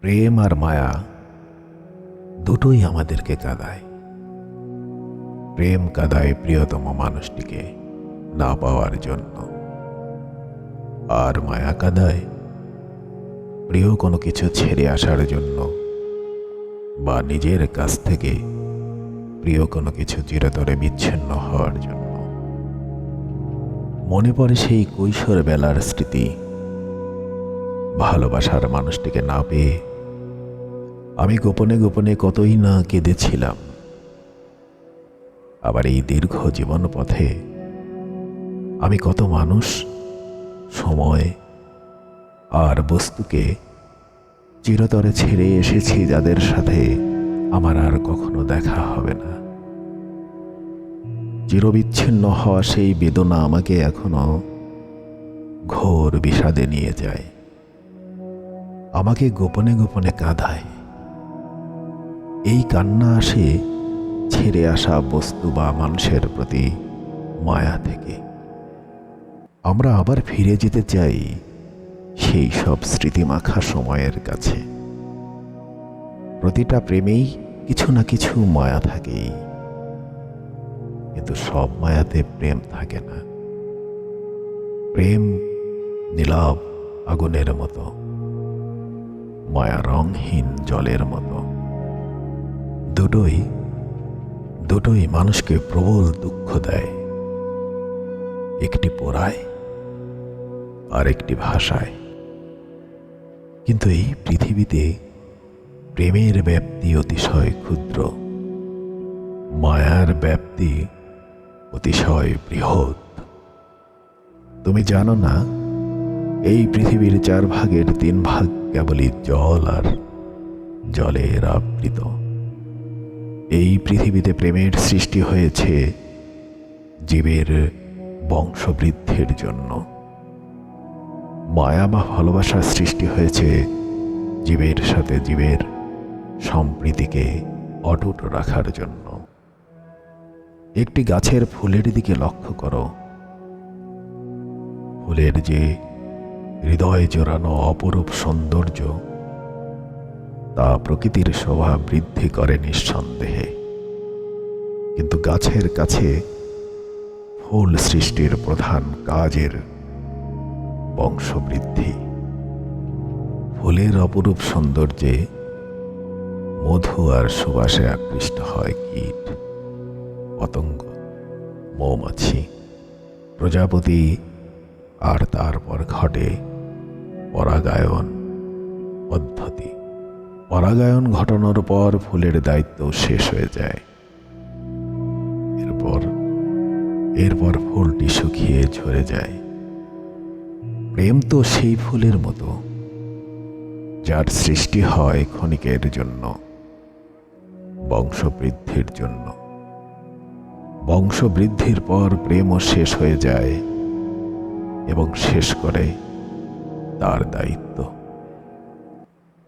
প্রেম আর মায়া দুটোই আমাদেরকে কাঁদায়। প্রেম কাঁদায় প্রিয়তম মানুষটিকে না পাওয়ার জন্য। আর মায়া কাঁদায় প্রিয় কোনো কিছু ছেড়ে আসার জন্য বা নিজের কাছ থেকে প্রিয় কোনো কিছু চিরতরে বিচ্ছিন্ন হওয়ার জন্য। মনে পড়ে সেই কৈশোর বেলার স্মৃতি। ভালোবাসার মানুষটিকে না পেয়ে আমি গোপনে গোপনে কতই না কেঁদেছিলাম। আবার এই দীর্ঘ জীবন পথে আমি কত মানুষ, সময় আর বস্তুকে চিরতরে ছেড়ে এসেছি যাদের সাথে আমার আর কখনো দেখা হবে না। চিরবিচ্ছিন্ন হওয়া সেই বেদনা আমাকে এখনও ঘোর বিষাদে নিয়ে যায়। আমাকে গোপনে গোপনে কাঁদায়। এই কান্না আসে ছেড়ে আসা বস্তু বা মানুষের প্রতি মায়া থেকে। আমরা আবার ফিরে যেতে চাই সেই সব স্মৃতিমাখা সময়ের কাছে। প্রতিটা প্রেমেই কিছু না কিছু মায়া থাকেই। কিন্তু সব মায়াতে প্রেম থাকে না। প্রেম নীলাভ আগুনের মতো, মায়া রংহীন জলের মতো। দুটোই দুটোই মানুষকে প্রবল দুঃখ দেয়। একটি পোড়ায় আর একটি ভাষায়। কিন্তু এই পৃথিবীতে প্রেমের ব্যাপ্তি অতিশয় ক্ষুদ্র, মায়ার ব্যাপ্তি অতিশয় বৃহৎ। তুমি জানো না, এই পৃথিবীর চার ভাগের তিন ভাগ কেবলই জল আর জলের আবৃত। এই পৃথিবীতে প্রেমের সৃষ্টি হয়েছে জীবের বংশবৃদ্ধির জন্য। মায়া বা ভালোবাসার সৃষ্টি হয়েছে জীবের সাথে জীবের সম্প্রীতিকে অটুট রাখার জন্য। একটি গাছের ফুলের দিকে লক্ষ্য করো। ফুলের যে হৃদয় জোরানো অপরূপ সৌন্দর্য তা প্রকৃতির শোভা বৃদ্ধি করে নিঃসন্দেহে। কিন্তু গাছের কাছে ফুল সৃষ্টির প্রধান কাজের বংশবৃদ্ধি। ফুলের অপরূপ সৌন্দর্যে মধু আর সুবাসে আকৃষ্ট হয় কীট, পতঙ্গ, মৌমাছি, প্রজাপতি আর তারপর ঘটে পরাগায়ন, পদ্ধতি। পরাগায়ন ঘটানোর পর ফুলের দায়িত্ব শেষ হয়ে যায়। এরপর এরপর ফুলটি শুকিয়ে ঝরে যায়। প্রেম তো সেই ফুলের মতো, যার সৃষ্টি হয় ক্ষণিকের জন্য, বংশবৃদ্ধির জন্য। বংশবৃদ্ধির পর প্রেমও শেষ হয়ে যায় এবং শেষ করে তার দায়িত্ব।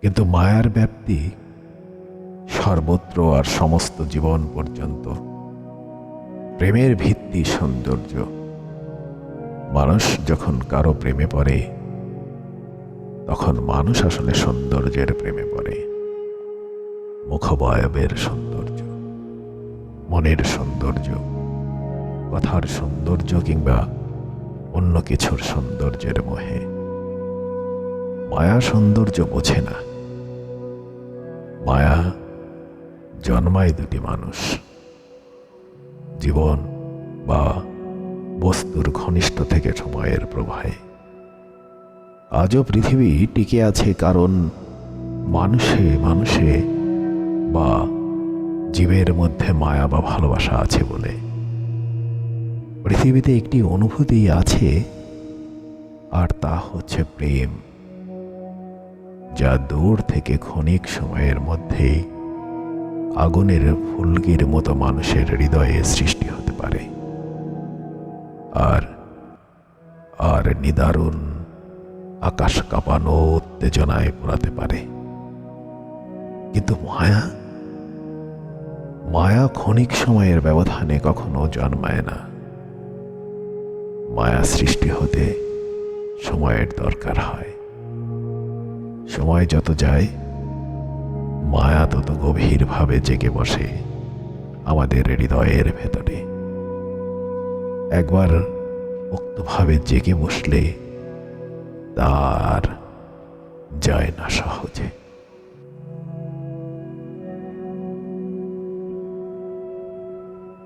কিন্তু মায়ার ব্যাপ্তি সর্বত্র আর সমস্ত জীবন পর্যন্ত প্রেমের ভিত্তি সৌন্দর্য। মানুষ যখন কারও প্রেমে পড়ে, তখন মানুষ আসলে সৌন্দর্যের প্রেমে পড়ে। মুখবয়বের সৌন্দর্য, মনের সৌন্দর্য, কথার সৌন্দর্য কিংবা অন্য কিছুর সৌন্দর্যের মোহে। মায়া সৌন্দর্য বোঝে না। মায়া জন্মায় দুটি মানুষ। জীবন বা বস্তুর ঘনিষ্ঠ থেকে সময়ের প্রবাহে। আজও পৃথিবী টিকে আছে কারণ মানুষে মানুষে বা জীবের মধ্যে মায়া বা ভালোবাসা আছে বলে। পৃথিবীতে একটি অনুভূতি আছে, আর তা হচ্ছে প্রেম। যা দূর থেকে ক্ষণিক সময়ের মধ্যেই আগুনের ফুলকির মতো মানুষের হৃদয়ে সৃষ্টি হতে পারে। আর আর নিদারুণ আকাশ কাঁপানো উত্তেজনায় পোড়াতে পারে। কিন্তু মায়া? মায়া ক্ষণিক সময়ের ব্যবধানে কখনো জন্মায় না। মায়া সৃষ্টি হতে সময়ের দরকার হয়। সময় যত যায়, মায়া তত গভীরভাবে জেগে বসে আমাদের হৃদয়ের ভেতরে। একবার উক্তভাবে জেগে বসলে তার যায় না সহজে।